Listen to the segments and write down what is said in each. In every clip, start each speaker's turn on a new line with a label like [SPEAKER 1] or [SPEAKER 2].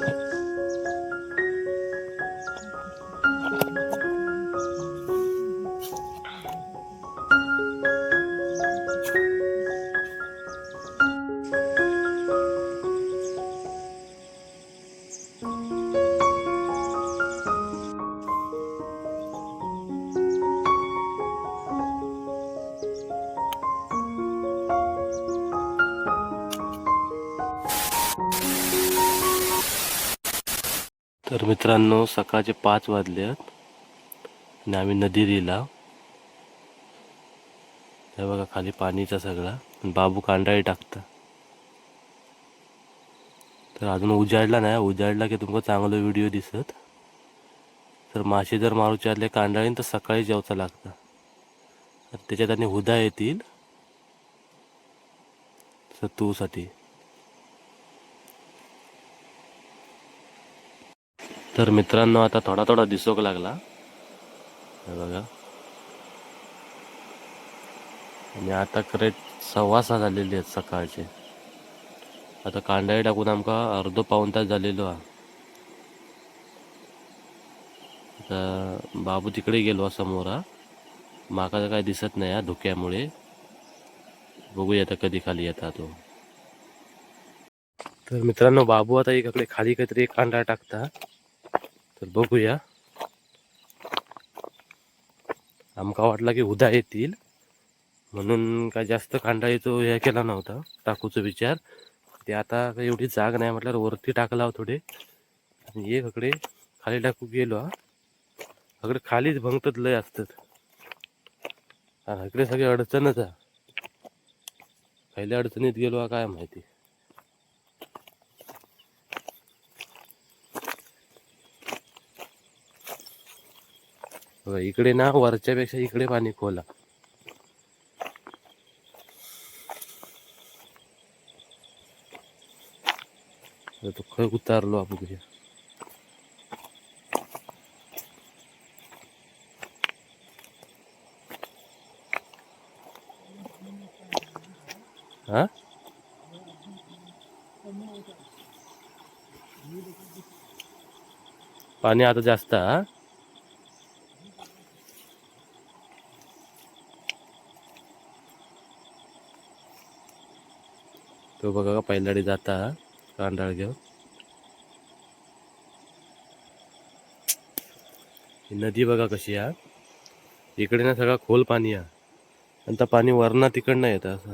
[SPEAKER 1] 好。तर मित्रांनो सकाळचे पाच वाजले आहेत आणि आम्ही नदी दिला हे बघा खाली पाणीचा सगळा. बाबू कांडाळी टाकता. तर अजून उजाडला नाही उजाडला की तुमका चांगलं व्हिडिओ दिसत. तर मासे जर मारूचे आले कांडाळीन तर सकाळी जेवचा लागता. तर त्याच्यात आणि हुदा येतील. सत्तूसाठी तर मित्रांनो आता थोडा थोडा दिसोक लागला. बघा. आणि आता करेक्ट सव्वा सहा आहेत सकाळचे. आता कांडाळी टाकून आमका अर्धो पाऊन तास झालेलो हा आता बाबू तिकडे गेलो समोर हा. माका तर काय दिसत नाही हा धुक्यामुळे. बघूया आता कधी खाली येता तो. तर मित्रांनो बाबू आता इकडे खाली काहीतरी एक कांदा टाकता. तर बघूया. आमका वाटला की उद्या येतील. म्हणून काय जास्त कांडाळीचं हे केला नव्हता टाकूचा विचार. ते आता काही एवढी जाग नाही म्हटल्यावर वरती टाकला थोडे. आणि एक हकडे खाली टाकू गेलो हा. हकडे खालीच भंगतात लय असतात. आणि इकडे अडचणच आहे. पहिल्या अडचणीत गेलो हा काय माहिती. बघा इकडे ना वरच्यापेक्षा इकडे पाणी खोला. तो खय उतारलो आपण तुझ्या हा? पाणी आता जास्त हा? तो बघा का पहिल्याडी जाता कांडाळ घेऊन. ही नदी बघा कशी आहे इकडे ना सगळा खोल पाणी आहे. आणि त्या पाणी वरना तिकडनं येतं असं.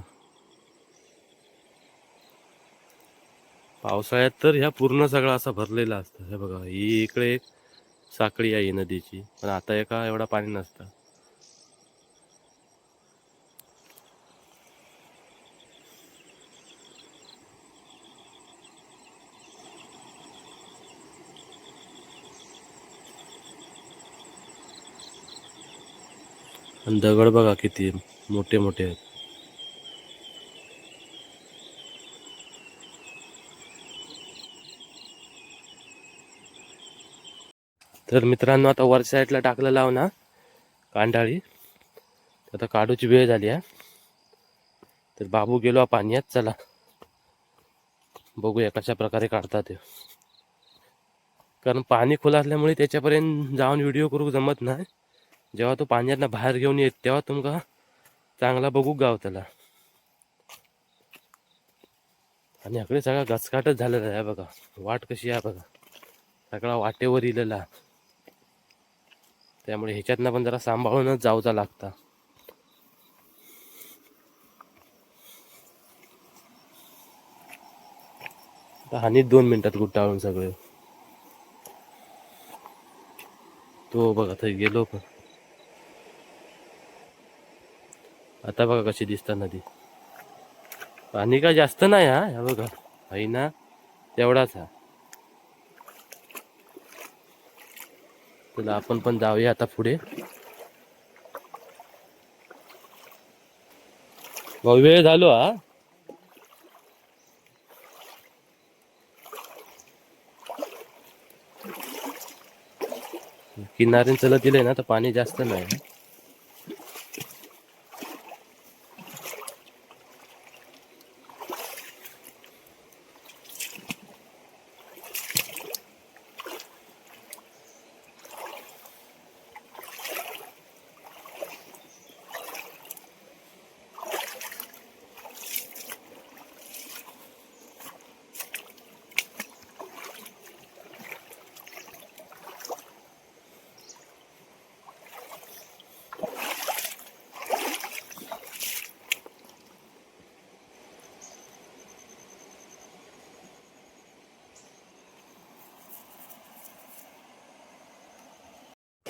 [SPEAKER 1] पावसाळ्यात तर ह्या पूर्ण सगळा असा भरलेला असतं. हे बघा ही इकडे एक साखळी आहे ही नदीची. पण आता एका एवढा पाणी नसतं. आणि दगड बघा किती मोठे मोठे आहेत. तर मित्रांनो आता वर साईडला टाकलं लाव ना कांडाळी. आता काढूची वेळ झाली आहे तर बाबू गेलो पाण्यात. चला बघूया कशा प्रकारे काढतात ते. कारण पाणी खुलं असल्यामुळे त्याच्यापर्यंत जाऊन व्हिडिओ करू जमत नाही. जेव्हा तो पाण्यातनं बाहेर घेऊन येत तेव्हा तुमका चांगला बघू गाव त्याला. आणि इकडे सगळा गचकाटच झालेला आहे बघा. वाट कशी आहे बघा. सगळा वाटेवर इलेला. त्यामुळे ह्याच्यातनं पण जरा सांभाळूनच जाऊचा लागता. आता हानीच दोन मिनिटात गुट्टाळून सगळे. तो बघा थंय गेलो पण. आता बघा कशी दिसतात नदी. पाणी का जास्त नाही हा? बघा. आहे ना? तेवढाच हा. चला आपण पण जाऊया आता पुढे. भाऊ वेळ झालो हा? किनारीन चलत दिले ना तर पाणी जास्त नाही.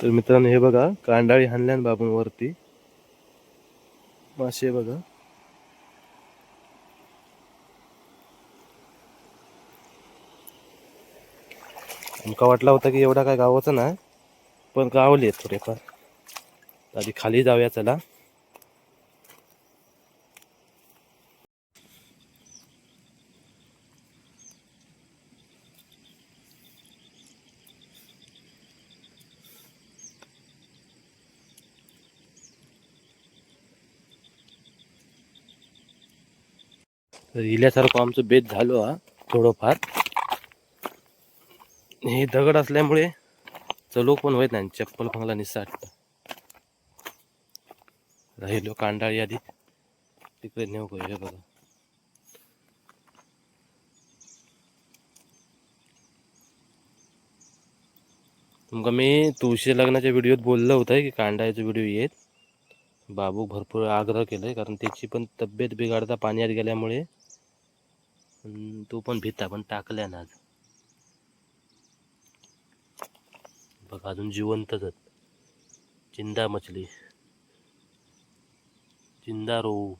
[SPEAKER 1] तर मित्रांनो हे बघा कांडाळी हाणल्यान बाबूंवरती. मासे बघा. आमका वाटला होता की एवढा काय गावाचा नाही पण गावले आहेत थोडेफार. आधी खाली जाऊया चला. तर आमचं बेत झालो हा थोडंफार. हे दगड असल्यामुळे चलो पण होत नाही चप्पल फंगला निसाट राहिलो कांडाळी आधी. तिकडे नेऊ हे बघा. तुमका मी तुळशी लग्नाच्या व्हिडिओत बोललं होतं की कांडाळीचा व्हिडिओ येत. बाबू भरपूर आग्रह केलाय कारण त्याची पण तब्येत बिघाडता पाण्यात गेल्यामुळे तो पण भिता पण टाकल्या ना आज. बघ अजून जिवंतच चिंदा मछली. चिंदा रोहू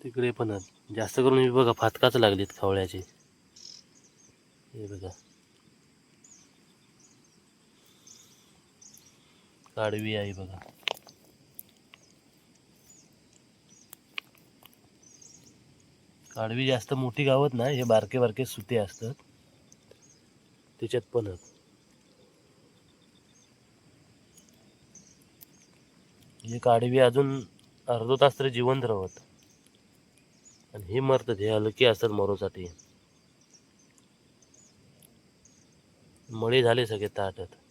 [SPEAKER 1] तिकडे पण आहेत. जास्त करून मी बघा फातकाच लागलीत खवळ्याचे. हे बघा. काडवी आहे बघा. काडवी जास्त मोठी गावत नाही हे बारके बारके सुते असतात. त्याच्यात पण हे काडवी अजून अर्धो तास तरी जिवंत राहत. आणि हे मरतात हे हलकी असतात मरोसाठी. मळी झाले सगळे ताटत.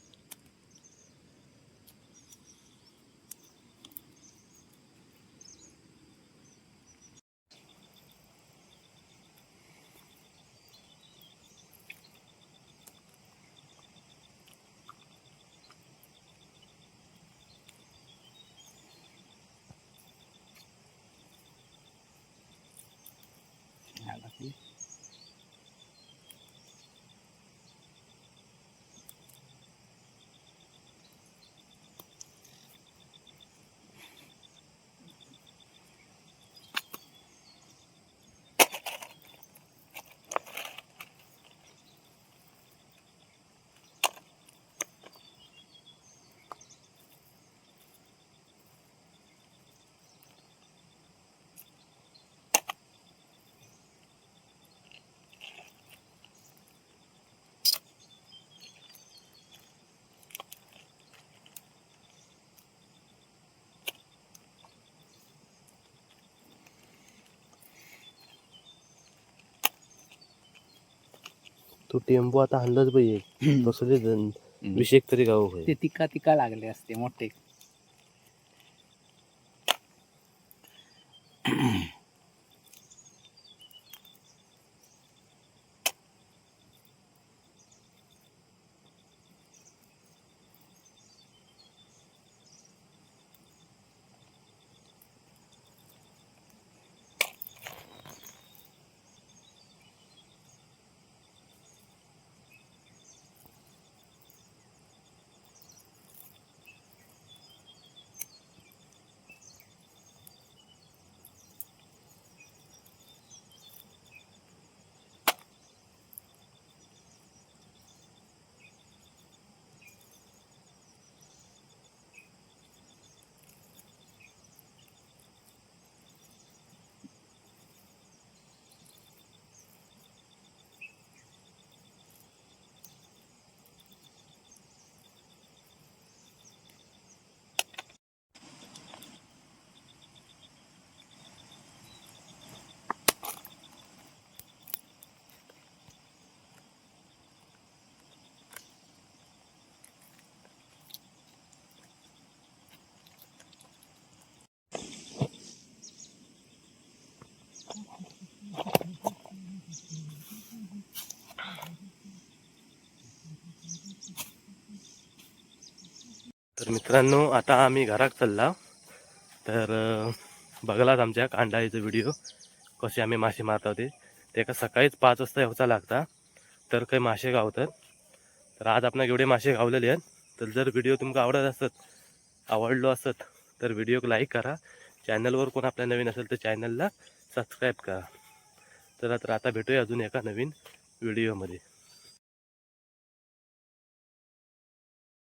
[SPEAKER 1] तो टेम्पो आता हल्लच पाहिजे कसले जण विषेक तरी गाव
[SPEAKER 2] ते तिका तिका लागले असते मोठे.
[SPEAKER 1] तर मित्रांनो आता आम्ही घरात चालला. तर बघलात बघलाच आमच्या कांडाळीचा व्हिडिओ कसे आम्ही मासे मारत होते. ते का सकाळीच पाच वाजता यावचा लागता. तर काही मासे गावतात. तर आज आपण एवढे मासे गावलेले आहेत. तर जर व्हिडिओ तुमका आवडत असत आवडलो असत तर व्हिडिओक लाईक करा. चॅनलवर कोण आपल्या नवीन असेल तर चॅनलला सबस्क्राईब करा. तर आता आता भेटूया अजून एका नवीन व्हिडिओमध्ये